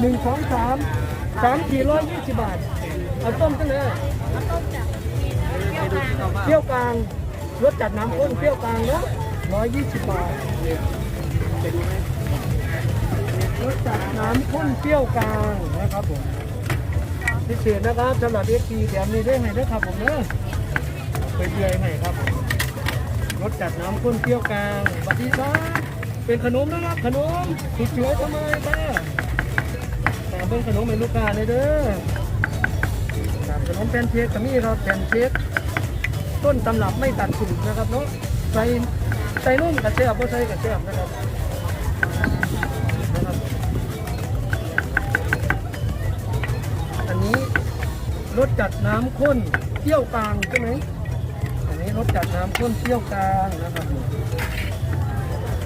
หนึ่งสองสามสามขีดร้อยยี่สิบบาท เอาต้มกันเลยแล้วต้มจากเปรี้ยวกลางเปรี้ยวกลางรสจัดน้ำข้นเปรี้ยวกลางเนาะร้อยยี่สิบบาทรสจัดน้ำข้นเปรี้ยวกลางนะครับผมพิเศษนะครับสำหรับเอฟซีแถมนี้ได้ไหมด้วยครับผมเนอะไปเยื่อยให้ครับผมรสจัดน้ำข้นเปรี้ยวกลางบัดดีครับเป็นขนมนะครับขนมสุดสวยทำไมป้า เบิ้งขนมให้ลูกค้าเลยเด้อขนมแพนเค้กกับมี่ครับแพนเค้กต้นตำรับไม่ตัดสูตรนะครับเนาะใส่ใส่นุ่มกับเสียบก็ใส่กับเสียบนะครับนะครับ อันนี้รสจัดน้ำข้นเปรี้ยวกลางใช่ไหมอันนี้รสจัดน้ำข้นเปรี้ยวกลางนะครับ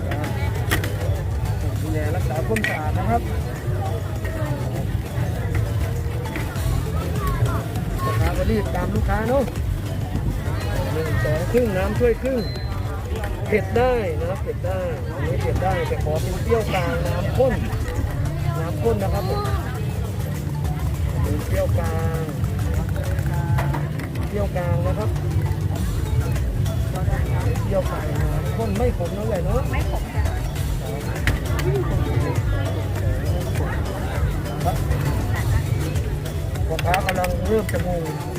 ครับดูแลรักษาความสะอาดนะครับ รีบตามลูกค้าเนาะหนึ่งสองครึ่งน้ำช่วยครึ่งเผ็ดได้นะครับเผ็ดได้อันนี้เผ็ดได้แต่ขอเป็นเปรี้ยวกลางน้ำข้นน้ำข้นนะครับผมเป็นเปรี้ยวกลางเปรี้ยวกลางนะครับเปรี้ยวกลางน้ำข้นไม่ขมนั่นเลยเนาะไม่ขมจ้ะพ่อค้ากำลังเริ่มจะงง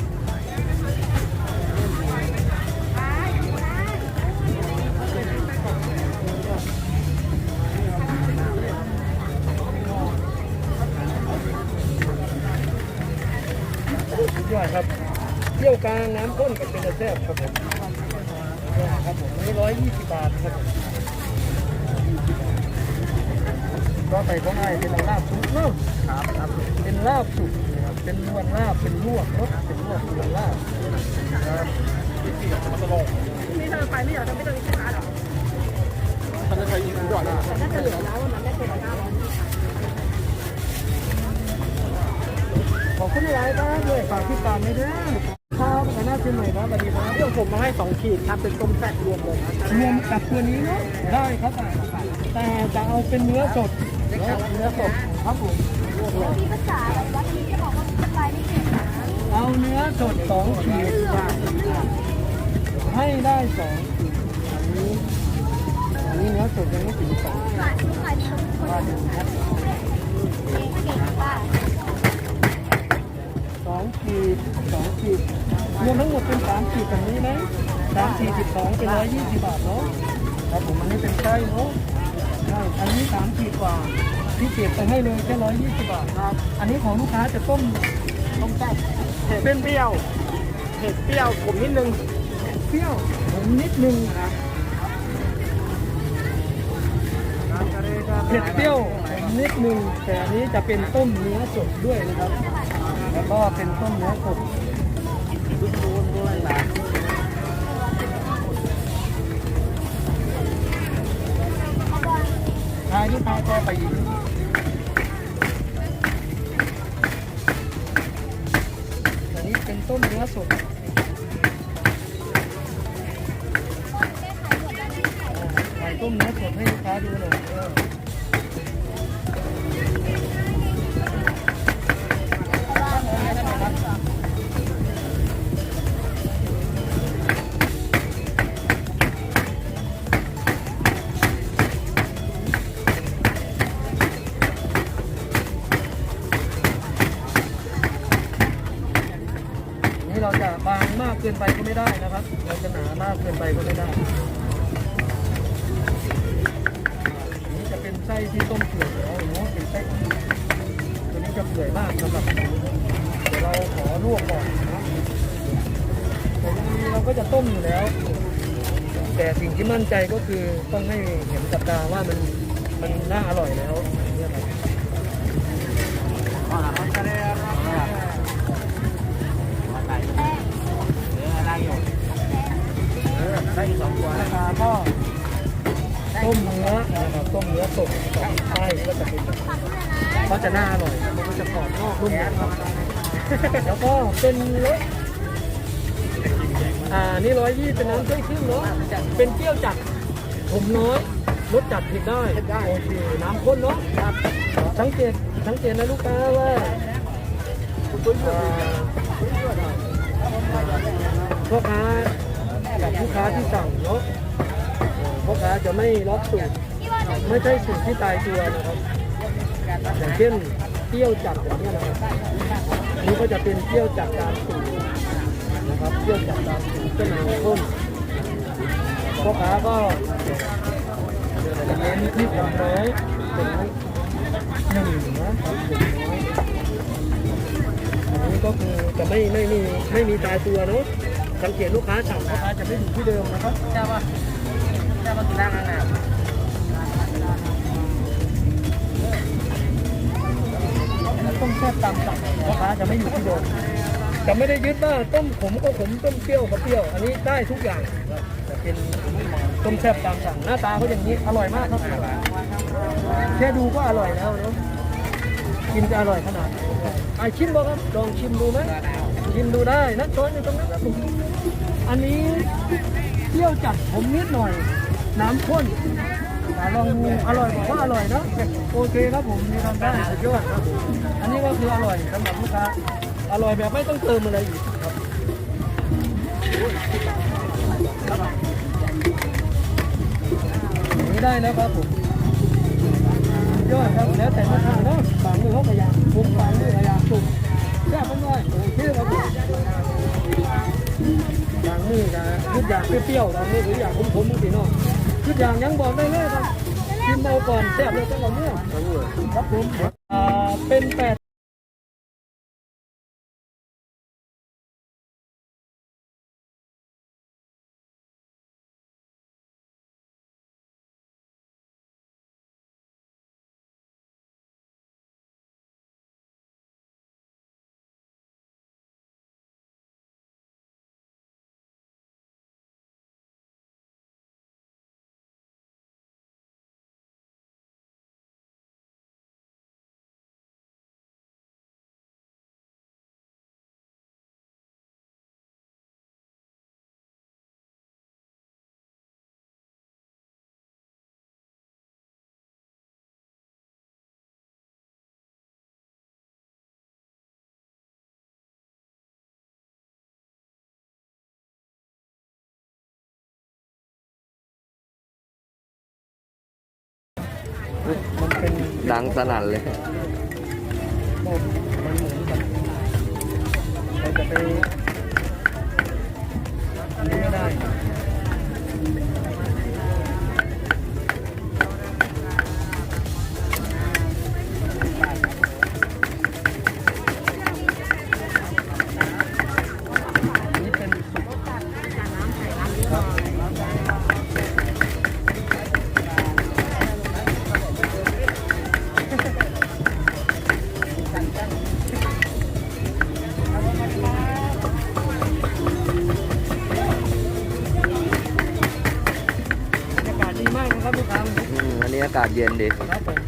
แซ่บครับผมครับผมนี่ร้อยยี่สิบบาทครับผมก็ใส่ของไอ้เป็นลาบซุปเนาะครับครับเป็นลาบสุกนะครับเป็นลวนลาบเป็นลวกเนาะเป็นลวกลวนลาบครับนี่เธอไปไม่อยากจะไม่ต้องมีค้าหรอท่านจะใช้ยิงก่อนนะแต่ถ้าเธอเหลือแล้ววันนั้นได้เป็นห้าร้อยขอบคุณหลายครับด้วยฝากที่ตามไม่ได้ ครับคณะเชียงใหม่ครับสวัสดีครับเรื่องผมมาให้สองขีดครับเป็นต้มแซ่บรวมเลยนะรวมกับตัวนี้เนาะได้ครับแต่จะเอาเป็นเนื้อสดเนื้อสดครับผมมีภาษาอะไรวัดนี้จะบอกว่าเป็นลายไม่เก่งนะเอาเนื้อสดสองขีดให้ได้สองขีดอันนี้อันนี้เนื้อสดยังไม่ถึงสองลา สองขีดสองขีดรวมทั้งหมดเป็นสามขีดแบบนี้ไหมสามขีดสิบสองเป็นร้อยยี่สิบบาทเนาะครับผมอันนี้เป็นไส้เนาะใช่อันนี้สามขีดกว่าที่เก็บไปให้เลยแค่ร้อยยี่สิบบาทครับ อันนี้ของลูกค้าจะต้มต้มแซ่บเผ็ดเป็นเปรี้ยวเผ็ดเปรี้ยวผมนิดนึงเปรี้ยวผมนิดนึงนะเผ็ดเปรี้ยวนิดนึงแต่อันนี้จะเป็นต้มเนื้อสดด้วยนะครับ แล้วก็เป็นต้นเนื้อสดรุ่นรุ่นด้วยนะทายที่ทายก็ไปอีก กเกินไปก็ไม่ได้นะครับเราจะหนามากเกินไปก็ไม่ได้นี่จะเป็นไส้ที่ต้มเปื่อยแล้วเนาะเป็นไส้อ่อนตัวนี้จะเปื่อยมากสำหรับเดี๋ยวเราขอลวกก่อนนะตัวนี้เราก็จะต้มอยู่แล้ว แต่สิ่งที่มั่นใจก็คือต้องให้เห็นกับตาว่ามันมันน่าอร่อยแล้วเนี่ยครับอ่ามันจะได้รั เออได้สองตัวราคาก็ต้มเนื้อนะครับต้มเนื้อสดสองไส้ก็จะเป็นแบบก็จะน่าอร่อยมันก็จะกรอบนอกนุ่มในครับแล้วก็เป็นรสอ่านี่ร้อยยี่เป็นน้ำช่วยครึ่งเนาะเป็นเปรี้ยวจัดผมน้อยรสจัดเผ็ดได้โอเคน้ำข้นเนาะครับสังเกตสังเกตนะลูกค้าว่าอ่าพ่อค้า กับลูกค้าที่สั่งเนาะพ่อค้าจะไม่ล็อกสูตรไม่ใช่สูตรที่ตายตัวนะครับอย่างเช่นเปรี้ยวจัดอย่างนี้ยนะครับนนี้ก็จะเป็นเปรี้ยวจัดตามสูตรนะครับเปรี้ยวจัดตามสูตรเส้นหางข้นพ่อค้าก็เน้นที่ผมน้อยเป็นหนึ่งนะครับหนึ่งน้อยอันนี้ก็คือจะไม่ไม่มีไม่มีตายตัวเนาะ สังเกตลูกค้าสั่งพ่อค้าจะไม่อยู่ที่เดิมนะครับใช่ป่ะใช่ป่ะสุดนั่งนั่งน่ะต้มแซ่บตามสั่งพ่อค้าจะไม่อยู่ที่เดิมจะไม่ได้ยึดว่าต้มขมก็ขมต้มเปรี้ยวก็เปรี้ยว อันนี้ได้ทุกอย่างครับจะเป็นต้มแซ่บตามสั่งหน้าตาเขาอย่างนี้อร่อยมากครับแค่ดูก็อร่อยแล้วเนาะกินจะอร่อยขนาดไหนอะชิมบ่ครับลองชิมดูไหม ชิมดูได้นะช้อนอยู่ตรงนั้นครับผมอันนี้เปรี้ยวจัดผมนิดหน่อย น้ำข้นอ่ลองดูอร่อยบอกว่าอร่อยเนอะโอเคครับผมมีทำได้สุดยอดครับอันนี้ก็คืออร่อยสำหรับลูกค้าอร่อยแบบไม่ต้องเติมอะไรอีกครับนี้ได้แล้วครับผมยอดครับแล้วแต่ลูกค้าเนาะบางมือเขาพยายามปรุงบางมือพยายามปรุงแค่เป็น อย่างมือนะทุกอย่างเปรี้ยวๆบางมือหรืออยางขมๆมือสีนาะทุกอย่างยังบอกได้เลยครับกินเอาก่อนแซ่บเลยจังหวะเมื่อครับผมอ่าเป็นแปด ดังสนั่นเลยมันเหมือนกับเราจะไปากาศเย็นดีครับผม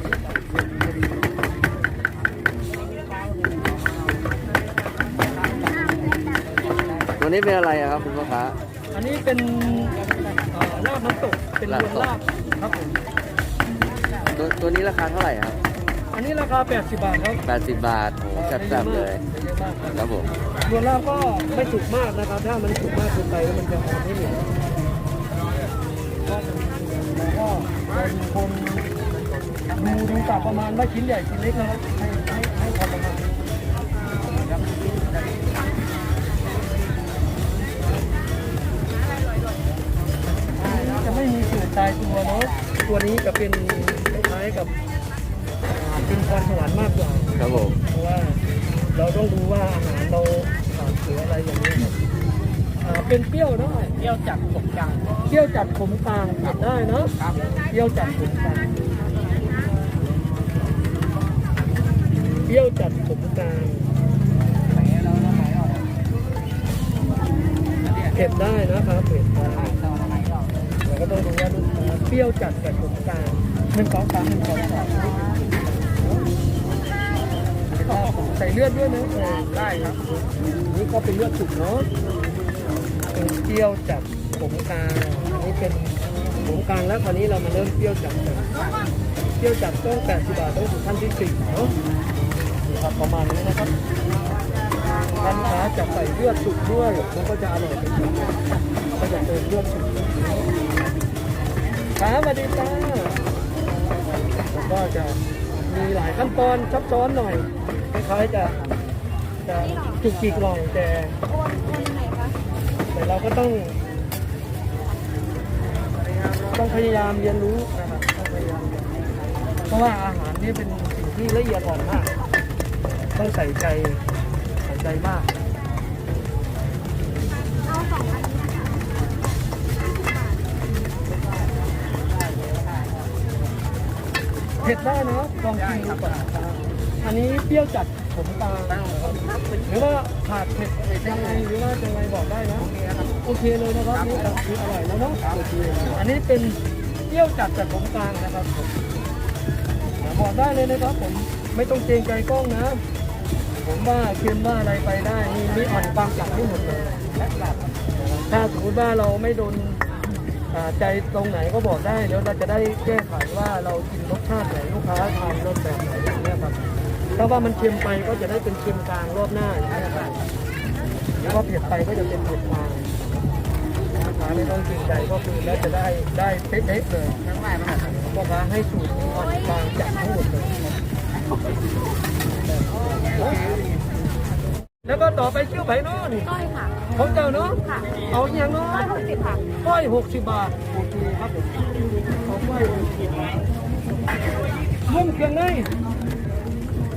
ตัวนี้เป็นอะไรอะครับคุณพ่อค้าอันนี้เป็นเอ่อลาบน้ำตก เป็นรวมลาบครับผม ตัวตัวนี้ราคาเท่าไหร่ครับ อันนี้ราคา 80 บาทครับ80 บาทโอ้แซ่บๆเลยเยอะมากครับครับผม รวมลาบก็ไม่สุกมากนะครับ ถ้ามันสุกมากเกินไปแล้วมันจะหอมไม่เหนียว คนดูดูกลับประมาณว่าชิ้นใหญ่ชิ้นเล็กนะครับให้ให้ให้พอประมาณจะไม่มีสูตรตายตัวเนาะตัวนี้จะเป็นคล้ายกับเป็นพรสวรรค์มากกว่าครับผมเพราะว่าเราต้องดูว่าอาหารเราขาดเหลืออะไรอย่างนี้ เป็นเปรี้ยวได้เที่ยวจับตกกลางเปรี้ยวจัดขมกลางจัดได้เนอะครับเปรี้ยวจัดขมกลางเปรี้ยวจัดขมกลางไหนเราเราไหนออกเผ็ดได้นะครับเผ็ดได้เราไหนออกเราก็ต้องดูว่าลูกค้าเปรี้ยวจัดกับขมกลางหนึ่งสองสามหนึ่งสองสามใส่เลือดด้วยนะเออได้ครับ นี่ก็เป็นเลือดสุกเนาะ เป็นเปรี้ยวจัดผมกลางอันนี้เป็นผมกลางแล้วคราวนี้เรามาเริ่มเปรี้ยวจัดกันเปรี้ยวจัดต้อง80บาทต้องถึงขั้นที่สี่เนาะครับประมาณนี้นะครับร้านค้าจะใส่เลือดสุกด้วยมันก็จะอร่อยเป็นอย่างก็จะเติมเลือดสุกครับสวัสดีจ้าแล้วก็จะมีหลายขั้นตอนซับซ้อนหน่อยคล้ายๆจะจะจุกจิกหน่อยแต่ แต่เราก็ต้องต้องพยายามเรียนรู้นะครับต้องพยายามเรียนรู้เพราะว่าอาหารนี่เป็นสิ่งที่ละเอียดอ่อนมาก ต้องใส่ใจใส่ใจมากเผ็ดได้นะลองชิมดูก่อนอันนี้เปรี้ยวจัด ผมตาลนะครับหรือว่าขาดเผ็ดยังไงหรือว่ายังไงบอกได้นะโอเคเลยนะครับนี่คืออร่อยแล้วเนาะอันนี้เป็นเปรี้ยวจัดจากผมกลางนะครับผมบอกได้เลยนะครับผมไม่ต้องเกรงใจกล้องนะผมว่าเค็มว่าอะไรไปได้นี่นี่อ่อนความกลับให้หมดเลยถ้าสมมติว่าเราไม่โดนใจตรงไหนก็บอกได้เดี๋ยวเราจะได้แก้ไขว่าเรากินรสชาติไหนลูกค้าทานรสแบบไหนอย่างเงี้ยครับ ถ้าว่ามันเค็มไปก็จะได้เป็นเค็มกลางรอบหน้าอย่างเงี้ยครับแล้วก็เผ็ดไปก็จะเป็นเผ็ดกลางลูกค้าไม่ต้องเกรงใจก็คือแล้วจะได้ได้เป๊ะๆเลยพ่อค้าให้สูตรอ่อนกลางจัดทั้งหมดเลยแล้วก็ต่อไปชื่อไผ่น้อนี่ก้อยค่ะของเจ้าเนาะค่ะเอาอย่างนาะก้อยหกสิบค่ะก้อยหกสิบบาทโอเคครับผมเอาก้อยหกสิบบาทรวมเครื่องใน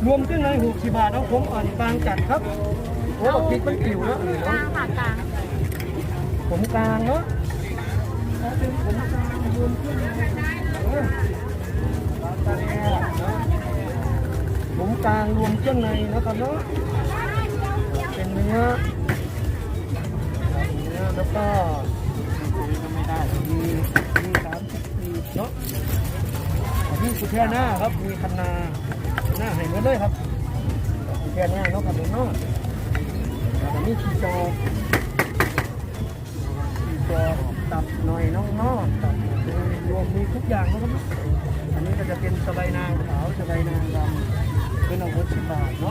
รวมเครื่องในหกสิบบาทเอาผมอ่อนกลางจัดครับโอ้พริกมันกิ่วแล้วกลางค่ะกลางผมกลางเนาะเป็นผมกลางรวมเครื่องในผมกลางรวมเครื่องในนะครับเนาะเป็นเนื้อเนื้อแล้วก็ไม่ได้มีมีสามสิบปีเนาะอันนี้คือแค่หน้าครับมีคันนาันเลยครับแค่นี้นกกับนกแล้วก็มีขี้จอขี้จอตับหน่อยน้องนอกตับรวมมีทุกอย่างนะครับ อันนี้ก็จะเป็นสบายนางขาวสบายนางดำเป็นอาวุธสิบาทเนาะ